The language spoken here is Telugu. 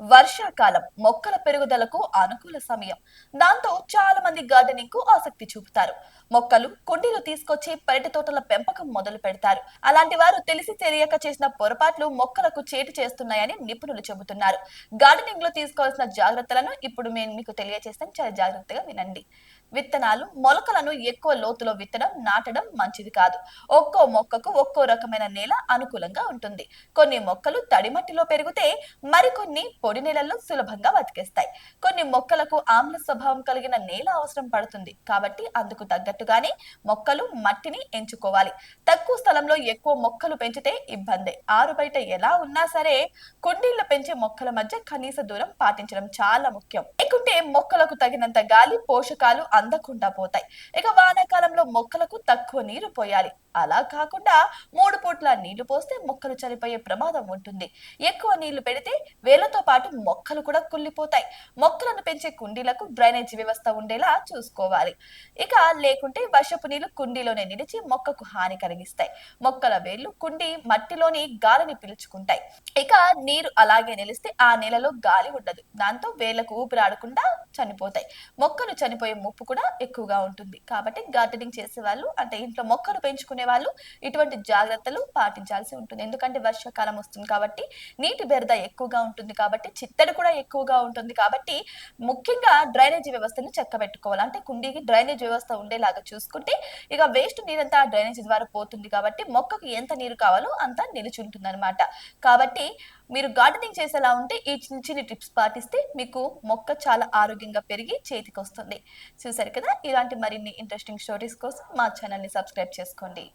వర్షాకాలం మొక్కల పెరుగుదలకు అనుకూల సమయం. దాంతో చాలా మంది గార్డెనింగ్కు ఆసక్తి చూపుతారు. మొక్కలు కుండీలు తీసుకొచ్చి పెరటి తోటల పెంపకం మొదలు పెడతారు. అలాంటి వారు తెలిసి తెలియక చేసిన పొరపాట్లు మొక్కలకు చేటు చేస్తున్నాయని నిపుణులు చెబుతున్నారు. గార్డెనింగ్లో తీసుకోవాల్సిన జాగ్రత్తలను ఇప్పుడు నేను మీకు తెలియజేస్తాను చాలా జాగ్రత్తగా వినండి. విత్తనాలు మొలకలను ఎక్కువ లోతులో విత్తడం నాటడం మంచిది కాదు. ఒక్కో మొక్కకు ఒక్కో రకమైన నేల అనుకూలంగా ఉంటుంది. కొన్ని మొక్కలు తడి మట్టిలో పెరిగితే మరికొన్ని పొడి నేలల్లో సులభంగా బతికేస్తాయి. కొన్ని మొక్కలకు ఆమ్ల స్వభావం కలిగిన నేల అవసరం పడుతుంది. కాబట్టి అందుకు తగ్గట్టుగానే మొక్కలు మట్టిని ఎంచుకోవాలి. తక్కువ స్థలంలో ఎక్కువ మొక్కలు పెంచితే ఇబ్బందే. ఆరు బయట ఎలా ఉన్నా సరే కుండీల్లో పెంచే మొక్కల మధ్య కనీస దూరం పాటించడం చాలా ముఖ్యం. లేకుంటే మొక్కలకు తగినంత గాలి పోషకాలు అందకుండా పోతాయి. ఇక వానాకాలంలో మొక్కలకు తక్కువ నీరు పోయాలి. అలా కాకుండా మూడు పూట్ల నీళ్ళు పోస్తే మొక్కలు చనిపోయే ప్రమాదం ఉంటుంది. ఎక్కువ నీళ్ళు పెడితే వేలతో పాటు మొక్కలు కూడా కుళ్ళిపోతాయి. మొక్కలను పెంచే కుండీలకు డ్రైనేజ్ వ్యవస్థ ఉండేలా చూసుకోవాలి. ఇక లేకుంటే వర్షపు నీళ్ళు కుండీలోనే నిలిచి మొక్కకు హాని కలిగిస్తాయి. మొక్కల వేళ్ళు కుండి మట్టిలోని గాలిని పీల్చుకుంటాయి. ఇక నీరు అలాగే నిలిస్తే ఆ నేలలో గాలి ఉండదు. దాంతో వేళ్ళకు ఊపిరాడకుండా చనిపోతాయి. మొక్కలు చనిపోయే ముప్పు కూడా ఎక్కువగా ఉంటుంది. కాబట్టి గార్డెనింగ్ చేసే వాళ్ళు అంటే ఇంట్లో మొక్కలు పెంచుకునే వాళ్ళు ఇటువంటి జాగ్రత్తలు పాటించాల్సి ఉంటుంది. ఎందుకంటే వర్షాకాలం వస్తుంది కాబట్టి నీటి బెరద ఎక్కువగా ఉంటుంది కాబట్టి చిత్తడి కూడా ఎక్కువగా ఉంటుంది కాబట్టి ముఖ్యంగా డ్రైనేజీ వ్యవస్థను చెక్కబెట్టుకోవాలి. అంటే కుండీకి డ్రైనేజ్ వ్యవస్థ ఉండేలాగా చూసుకుంటే ఇక వేస్ట్ నీరంతా డ్రైనేజీ ద్వారా పోతుంది కాబట్టి మొక్కకు ఎంత నీరు కావాలో అంత నిలిచి ఉంటుంది అనమాట కాబట్టి మీరు గార్డెనింగ్ చేసేలా ఉంటే ఈ చిన్న చిన్న టిప్స్ పాటిస్తే మీకు మొక్క చాలా ఆరోగ్యంగా పెరిగి చేతికి వస్తుంది. చూసారు కదా? ఇలాంటి మరిన్ని ఇంట్రెస్టింగ్ స్టోరీస్ కోసం మా ఛానల్ని సబ్స్క్రైబ్ చేసుకోండి.